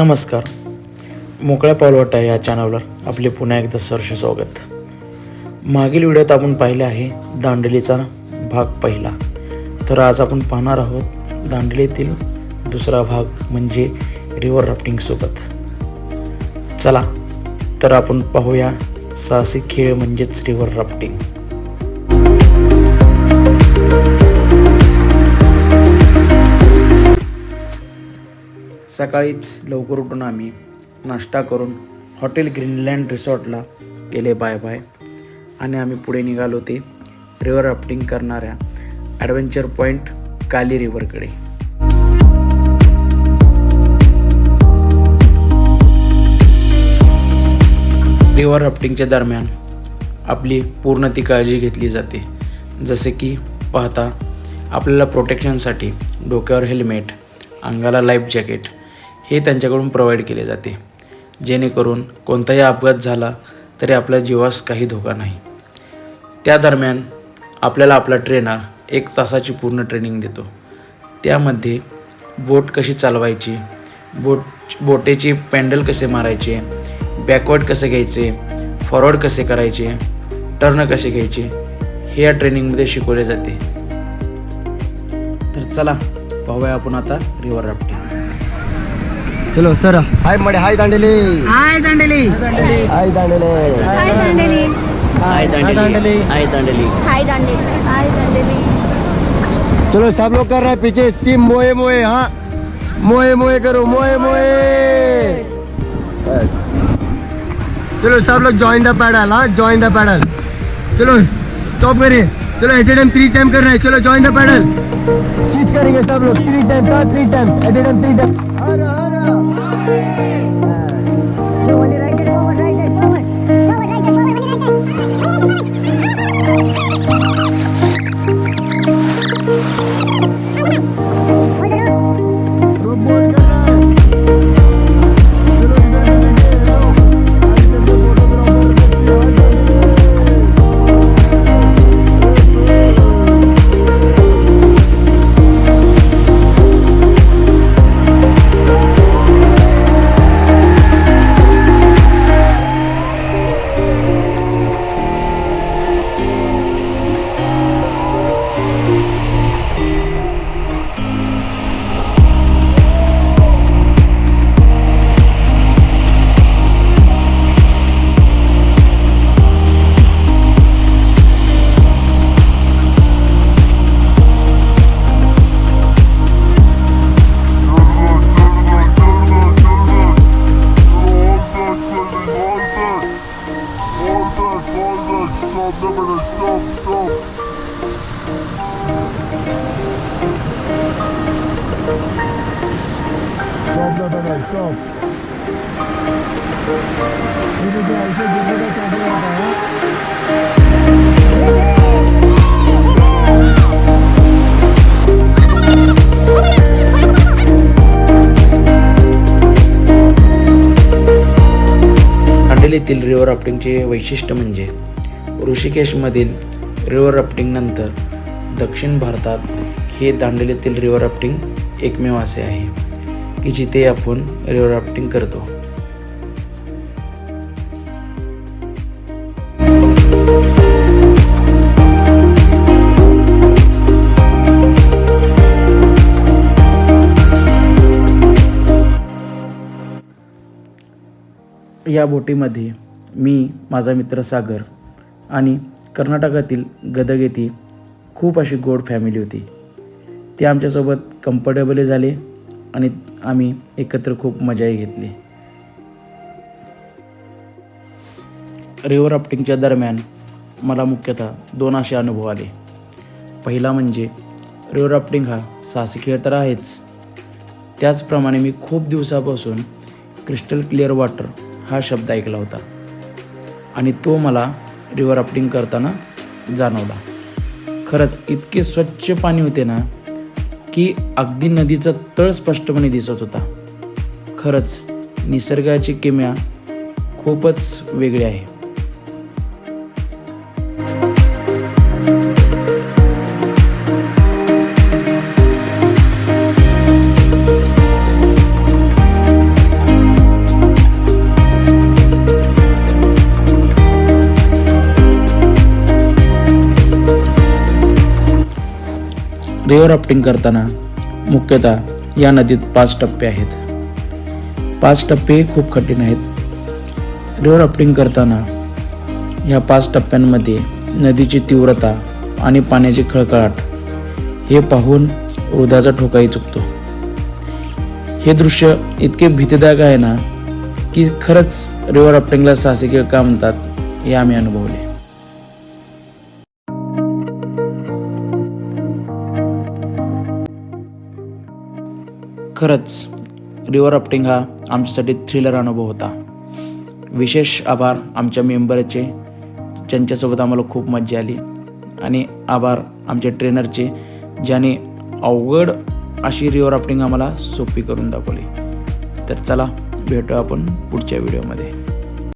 नमस्कार. मोकळ्या पालवाटा या चॅनलवर आपले पुन्हा एकदा सरसे स्वागत. मागील व्हिडिओत आपण पाहिले आहे दांडलीचा भाग पहिला. तर आज आपण पाहणार आहोत दांडलीतील दुसरा भाग म्हणजे रिव्हर राफ्टिंगसोबत चला तर आपण पाहूया साहसी खेळ म्हणजेच रिव्हर राफ्टिंग सकाळीच लवकर उठून आम्ही नाश्ता करून हॉटेल ग्रीनलँड रिसॉर्टला गेले बाय बाय. आणि आम्ही पुढे निघालो ते रिव्हर राफ्टिंग करणाऱ्या ॲडव्हेंचर पॉईंट काली रिव्हरकडे रिव्हर राफ्टिंगच्या दरम्यान आपली पूर्ण ती काळजी घेतली जाते. जसे की पाहता आपल्याला प्रोटेक्शनसाठी डोक्यावर हेल्मेट अंगाला लाईफ जॅकेट हे त्यांच्याकडून प्रोव्हाइड केले जाते. जेणेकरून कोणताही अपघात झाला तरी आपल्या जीवास काही धोका नाही. त्या दरम्यान आपल्याला आपला ट्रेनर एक तासाची पूर्ण ट्रेनिंग देतो. त्यामध्ये बोट कशी चालवायची बोट बोटेची पॅन्डल कसे मारायचे बॅकवर्ड कसे घ्यायचे फॉरवर्ड कसे करायचे टर्न कसे घ्यायचे हे या ट्रेनिंगमध्ये शिकवले जाते. तर चला पाहूया आपण आता रिव्हर राफ्टिंग चलो sir hi मडे hi Dandeli. Hi Dandeli. Hi Dandeli. Hi Dandeli. Hi Dandeli. Hi Dandeli. Hi Dandeli. Hi Dandeli. चलो सब लोग कर रहे हैं पीछे। सिम मोए मोए हाँ। मोए मोए करो मोए मोए। चलो सब लोग ज्वाइन द पैडल हाँ ज्वाइन द पैडल चलो स्टॉप करिए। चलो एट टाइम थ्री टाइम कर रहे हैं। चलो ज्वाइन द पैडल शीट करेंगे सब लोग। Three time three time eight time three time दांडेलीतील river राफ्टिंगचे वैशिष्ट्य म्हणजे ऋषिकेशमधील रिव्हर राफ्टिंगनंतर दक्षिण भारतात हे दांडेलीतील रिव्हर राफ्टिंग एकमेव असे आहे. की जिथे आपण रिवर राफ्टिंग करतो. या बोटीमध्ये मी माझा मित्र सागर आणि कर्नाटकातील गदग येथे खूप अशी गोड फॅमिली होती. ते आमच्यासोबत कम्फर्टेबलही झाले आणि आम्ही एकत्र खूप मजाही घेतली. रिव्हर राफ्टिंगच्या दरम्यान मला मुख्यतः दोन असे अनुभव आले. पहिला म्हणजे रिव्हर राफ्टिंग हा साहसी खेळ तर आहेच. त्याचप्रमाणे मी खूप दिवसापासून क्रिस्टल क्लिअर वॉटर हा शब्द ऐकला होता आणि तो मला रिव्हर राफ्टिंग करताना जाणवला. खरंच इतके स्वच्छ पाणी होते ना की अगदी नदीचा तळ स्पष्टपणे दिसत होता. खरंच निसर्गाची किम्या खूपच वेगळी आहे. रिव्हर राफ्टिंग करताना मुख्यतः या नदीत पाच टप्पे आहेत. पाच टप्पे खूप कठीण आहेत. रिव्हर राफ्टिंग करताना ह्या पाच टप्प्यांमध्ये नदीची तीव्रता आणि पाण्याची खळखळाट हे पाहून हृदयाचा ठोकाही चुकतो. हे दृश्य इतके भीतीदायक आहे ना की खरंच रिव्हर राफ्टिंगला साहसी खेळ का म्हणतात हे आम्ही अनुभवले. खरंच रिवर राफ्टिंग हा आमच्यासाठी थ्रिलर अनुभव होता. विशेष आभार आमच्या मेंबरचे ज्यांच्यासोबत आम्हाला खूप मजा आली. आणि आभार आमच्या ट्रेनरचे ज्याने अवघड अशी रिवर राफ्टिंग आम्हाला सोपी करून दाखवली. तर चला भेटू आपण पुढच्या व्हिडिओमध्ये